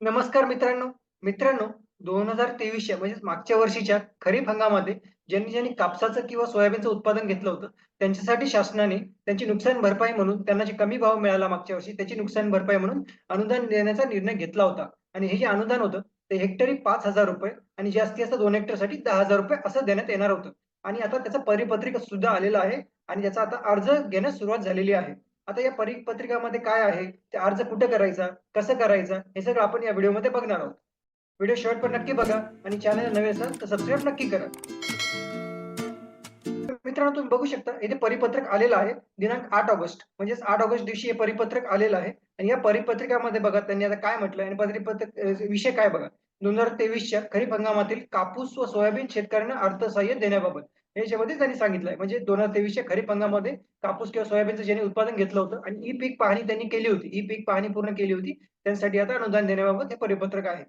नमस्कार मित्रांनो. मित्रांनो दोन हजार तेवीसच्या म्हणजेच मागच्या वर्षीच्या खरीप हंगामामध्ये ज्यांनी ज्यांनी कापसाचं किंवा सोयाबीनचं उत्पादन घेतलं होतं त्यांच्यासाठी शासनाने त्यांची नुकसान भरपाई म्हणून त्यांना जे कमी भाव मिळाला मागच्या वर्षी त्याची नुकसान भरपाई म्हणून अनुदान देण्याचा निर्णय घेतला होता. आणि हे जे अनुदान होतं ते हेक्टरी पाच हजार रुपये आणि जास्ती असतं दोन हेक्टरसाठी दहा हजार रुपये असं देण्यात येणार होतं. आणि आता त्याचं परिपत्रिका सुद्धा आलेलं आहे आणि त्याचा आता अर्ज घेण्यास सुरुवात झालेली आहे. आता या परिपत्रिकामध्ये काय आहे? ते अर्ज कुठे करायचा? कसं करायचा? हे सगळं आपण या व्हिडिओमध्ये बघणार आहोत. व्हिडिओ शॉर्ट पण नक्की बघा आणि चॅनल नवे असेल तर सबस्क्राईब नक्की करा. मित्रांनो तुम्ही बघू शकता इथे परिपत्रक आलेलं आहे दिनांक आठ ऑगस्ट. म्हणजेच आठ ऑगस्ट दिवशी हे परिपत्रक आलेलं आहे. आणि या परिपत्रकामध्ये बघा त्यांनी आता काय म्हटलं आणि परिपत्रक विषय काय बघा? दोन हजार तेवीसच्या खरीप हंगामातील कापूस व सोयाबीन शेतकऱ्यांना अर्थसहाय्य देण्याबाबत. याच्यामध्ये त्यांनी सांगितलंय. म्हणजे दोन हजार तेवीसच्या खरीप हंगामध्ये कापूस किंवा सोयाबीनचं ज्यांनी उत्पादन घेतलं होतं आणि ई पीक पाहणी त्यांनी केली होती ई पीक पाहणी पूर्ण केली होती त्यांसाठी आता अनुदान देण्याबाबत हे परिपत्रक आहे.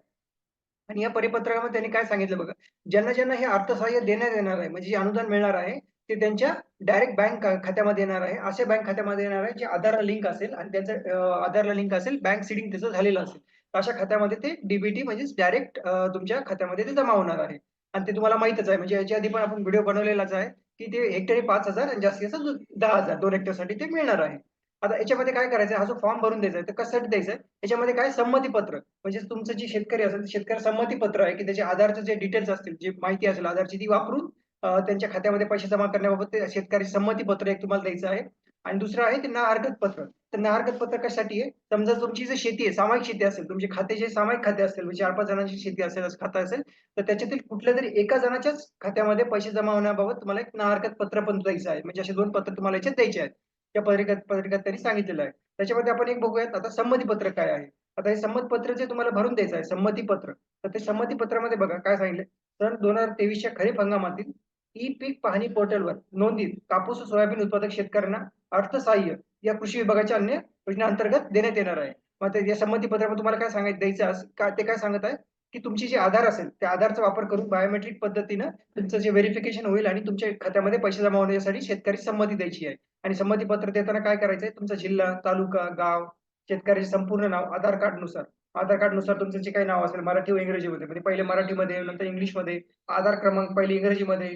आणि या परिपत्रकामध्ये त्यांनी काय सांगितलं बघा ज्यांना ज्यांना हे अर्थसहाय्य देण्यात येणार आहे म्हणजे जे अनुदान मिळणार आहे ते त्यांच्या डायरेक्ट बँक खात्यामध्ये येणार आहे असे बँक खात्यामध्ये येणार आहे जे आधारला लिंक असेल आणि त्यांचं आधारला लिंक असेल बँक सिडिंग त्याचं झालेलं असेल. अशा खात्यामध्ये ते डीबीटी म्हणजेच डायरेक्ट तुमच्या खात्यामध्ये ते जमा होणार आहे. आणि ते तुम्हाला माहितच आहे. म्हणजे याच्या आधी पण आपण व्हिडिओ बनवलेलाच आहे की ते हेक्टरी पाच हजार आणि जास्तीत जास्त दहा हजार दोन हेक्टरसाठी ते मिळणार आहे. आता याच्यामध्ये काय करायचं हा जो फॉर्म भरून द्यायचा आहे तर कशासाठी द्यायचं आहे याच्यामध्ये काय संमतीपत्र म्हणजे तुमचं जे शेतकरी असेल शेतकरी संमतीपत्र आहे की त्याचे आधारचे जे डिटेल्स असतील जे माहिती असेल आधारची ती वापरून त्यांच्या खात्यामध्ये पैसे जमा करण्याबाबत ते शेतकरी संमतीपत्र एक तुम्हाला द्यायचं आहे. आणि दुसरं आहे ते ना पत्र तर ना पत्र कशासाठी आहे? समजा तुमची जर शेती आहे सामायिक शेती असेल तुमचे खाते जे सामायिक खाते असेल म्हणजे चार पाच जणांची शेती असेल खाता खातं असेल तर त्याच्यातील कुठल्या तरी एका जणाच्याच खात्यामध्ये पैसे जमा होण्याबाबत तुम्हाला एक ना पत्र पण द्यायचं आहे. म्हणजे असे दोन पत्र तुम्हाला याच्यात द्यायचे आहेत. त्या पत्रिकात पत्रिकात त्यांनी सांगितलेलं आहे. त्याच्यामध्ये आपण एक बघूयात आता संमती पत्र काय आहे? आता हे संमत पत्र जे तुम्हाला भरून द्यायचं आहे संमती पत्र तर ते संमती पत्रामध्ये बघा काय सांगितलं सन दोन हजार तेवीसच्या खरीप हंगामातील ई पीक पाहणी पोर्टलवर नोंदीत कापूस सोयाबीन उत्पादक शेतकऱ्यांना अर्थसहाय्य या कृषी विभागाच्या अन्य योजनेअंतर्गत देण्यात येणार आहे. मग ते या संमती पत्रामध्ये तुम्हाला काय सांगायचं द्यायचं का ते काय सांगत आहे? की तुमची जे आधार असेल त्या आधारचा वापर करून बायोमेट्रिक पद्धतीनं तुमचं जे व्हेरिफिकेशन होईल आणि तुमच्या खात्यामध्ये पैसे जमा होण्यासाठी शेतकरी संमती द्यायची आहे. आणि संमती पत्र देताना काय करायचंय? तुमचा जिल्हा तालुका गाव शेतकऱ्याचे संपूर्ण नाव आधार कार्डनुसार आधार कार्डनुसार तुमचं जे काही नाव असेल मराठी व इंग्रजीमध्ये म्हणजे पहिले मराठीमध्ये नंतर इंग्लिशमध्ये आधार क्रमांक पहिले इंग्रजीमध्ये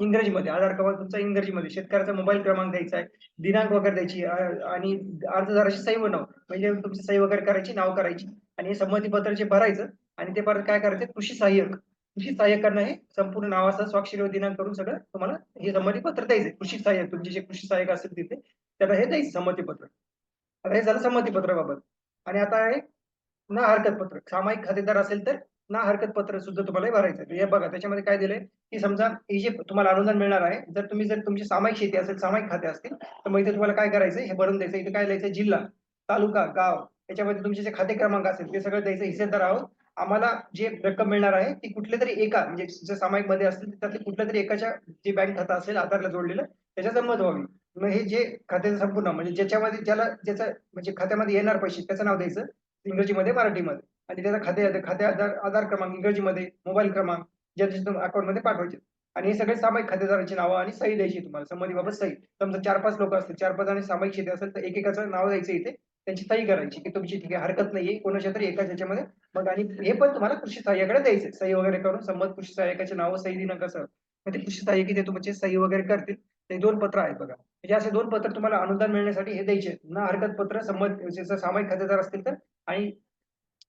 इंग्रजीमध्ये. आधार क्रमांक तुमचा इंग्रजीमध्ये. शेतकऱ्याचा मोबाईल क्रमांक द्यायचा आहे. दिनांक वगैरे द्यायची. आणि अर्जदाराची सही बनव. नाव म्हणजे तुमची सही वगैरे करायची नाव करायची. आणि हे संमती पत्र जे भरायचं आणि ते परत काय करायचं? कृषी सहाय्यक. कृषी सहाय्यकांना हे संपूर्ण नावाचा स्वाक्षरी व दिनांक करून सगळं तुम्हाला हे संमती पत्र द्यायचे कृषी सहाय्यक. तुमचे जे कृषी सहाय्यक असतील तिथे त्यांना हे द्यायचं संमती पत्र आता हे झालं संमती पत्राबाबत आणि आता आहे ना हरकत पत्र सामायिक खातेदार असेल तर ना हरकत पत्र सुद्धा तुम्हाला भरायचं हे बघा त्याच्यामध्ये काय दिलंय? की समजा हे जे तुम्हाला अनुदान मिळणार आहे जर तुम्ही जर तुमची सामायिक शेती असेल सामायिक खाते असतील तर मग इथे तुम्हाला काय करायचं हे भरून द्यायचं इथे काय द्यायचं जिल्हा तालुका गाव. त्याच्यामध्ये तुमचे जे खाते क्रमांक असेल ते सगळं द्यायचं. हिस्सेदार आहोत आम्हाला जे रक्कम मिळणार आहे ती कुठल्या तरी एका म्हणजे जे सामायिकमध्ये असतील त्यातले कुठल्या तरी एकाच्या जे बँक खातं असेल आधारला जोडलेलं त्याच्या संमत व्हावी. मग हे जे खात्याचं संपूर्ण म्हणजे ज्याच्यामध्ये ज्याला ज्याचं म्हणजे खात्यामध्ये येणार पैसे त्याचं नाव द्यायचं इंग्रजीमध्ये मराठीमध्ये. आणि त्याचा खाते खाते आधार आधार क्रमांक इंग्रजीमध्ये मोबाईल क्रमांक ज्याच्या अकाउंटमध्ये पाठवायचे. आणि हे सगळे सामायिक खातेदारांची नावं आणि सही द्यायची तुम्हाला. संमतीबाबत सही. समजा चार पाच लोक असतील चार पाच आणि सामायिक शेती असेल तर एकेकाचं नाव द्यायचं इथे. त्यांची सही करायची की तुमची ठीक आहे हरकत नाहीये कोणाच्या तरी एकाच याच्यामध्ये मग आणि हे पण तुम्हाला कृषी सहाय्याकडे द्यायचे सही वगैरे करून संमत कृषी सहाय्यकाचे नाव सही दिनांक कसं? मग ते कृषी सहाय्यक ते तुमचे सही वगैरे करतील. ते दोन पत्र आहेत बघा. म्हणजे असे दोन पत्र तुम्हाला अनुदान मिळण्यासाठी हे द्यायचे. ना हरकत पत्र संमत सामायिक खातेदार असतील तर. आणि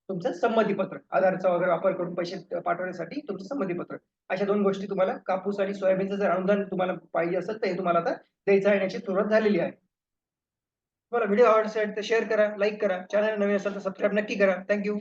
तुमचं संमतीपत्र आधारचा वगैरे वापर करून पैसे पाठवण्यासाठी तुमचं संमतीपत्र. अशा दोन गोष्टी तुम्हाला कापूस आणि सोयाबीनचं जर अनुदान तुम्हाला पाहिजे असेल तर हे तुम्हाला आता द्यायचं येण्याची सुरुवात झालेली आहे. तुम्हाला व्हिडिओ आवडला तर शेअर करा लाईक करा. चॅनल नवीन असेल तर सबस्क्राईब नक्की करा. थँक्यू